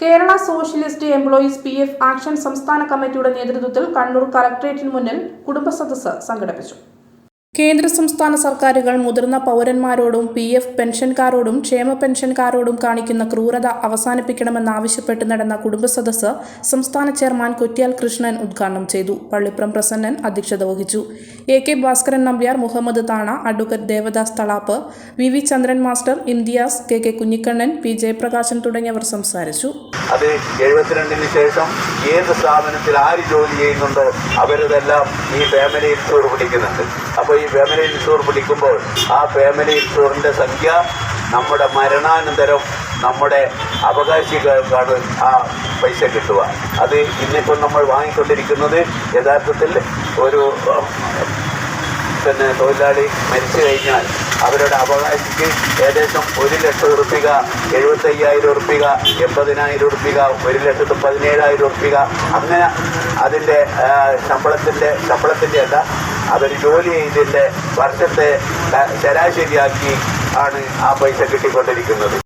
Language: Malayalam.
Kerala socialist employees P F action സംസ്ഥാന കമ്മിറ്റിയുടെ നേതൃത്വത്തിൽ കണ്ണൂർ കളക്ട്രേറ്റിന് മുന്നിൽ കുടുംബ സദസ്സ് സംഘടിപ്പിച്ചു കേന്ദ്ര സംസ്ഥാന സർക്കാരുകൾ മുതിർന്ന പൗരന്മാരോടും പി എഫ് പെൻഷൻകാരോടും ക്ഷേമ പെൻഷൻകാരോടും കാണിക്കുന്ന ക്രൂരത അവസാനിപ്പിക്കണമെന്നാവശ്യപ്പെട്ട് നടന്ന കുടുംബ സദസ്സ് സംസ്ഥാന ചെയർമാൻ കുറ്റ്യാൽ കൃഷ്ണൻ ഉദ്ഘാടനം ചെയ്തു. പള്ളിപ്രം പ്രസന്നൻ അധ്യക്ഷത വഹിച്ചു. A K Bhaskaran Nambiar Muhammad Thana advocate Devadas Thalap V V Chandran master India's K K Kunhikannan P Jayaprakashan തുടങ്ങിയവർ സംസാരിച്ചു. ശേഷം ഏത് സ്ഥാപനത്തിൽ ആര് ജോലി ചെയ്യുന്നുണ്ടോ അവരതെല്ലാം ഈ ഫാമിലി ഇൻഷൂർ പിടിക്കുന്നുണ്ട്. അപ്പോൾ ഈ ഫാമിലി ഇൻഷൂർ പിടിക്കുമ്പോൾ ആ ഫാമിലി ഇൻഷൂറിന്റെ സംഖ്യ നമ്മുടെ മരണാനന്തരം നമ്മുടെ അവകാശികൾക്കാണ് ആ പൈസ കിട്ടുക. അത് ഇന്നിപ്പോൾ നമ്മൾ വാങ്ങിക്കൊണ്ടിരിക്കുന്നത് യഥാർത്ഥത്തിൽ ഒരു പിന്നെ തൊഴിലാളി മരിച്ചു കഴിഞ്ഞാൽ അവരുടെ അവകാശിക്ക് ഏകദേശം ഒരു ലക്ഷം ഉറുപ്പിക എഴുപത്തയ്യായിരം ഉറുപ്പിക എൺപതിനായിരം ഉറുപ്പിക ഒരു ലക്ഷത്തി പതിനേഴായിരം ഉറുപ്പിക. അങ്ങനെ അതിന്റെ ശമ്പളത്തിന്റെ ശമ്പളത്തിന്റെ അല്ല അവർ ജോലി ചെയ്തതിന്റെ വർഷത്തെ ശരാശരിയാക്കി ആണ് ആ പൈസ കിട്ടിക്കൊണ്ടിരിക്കുന്നത്.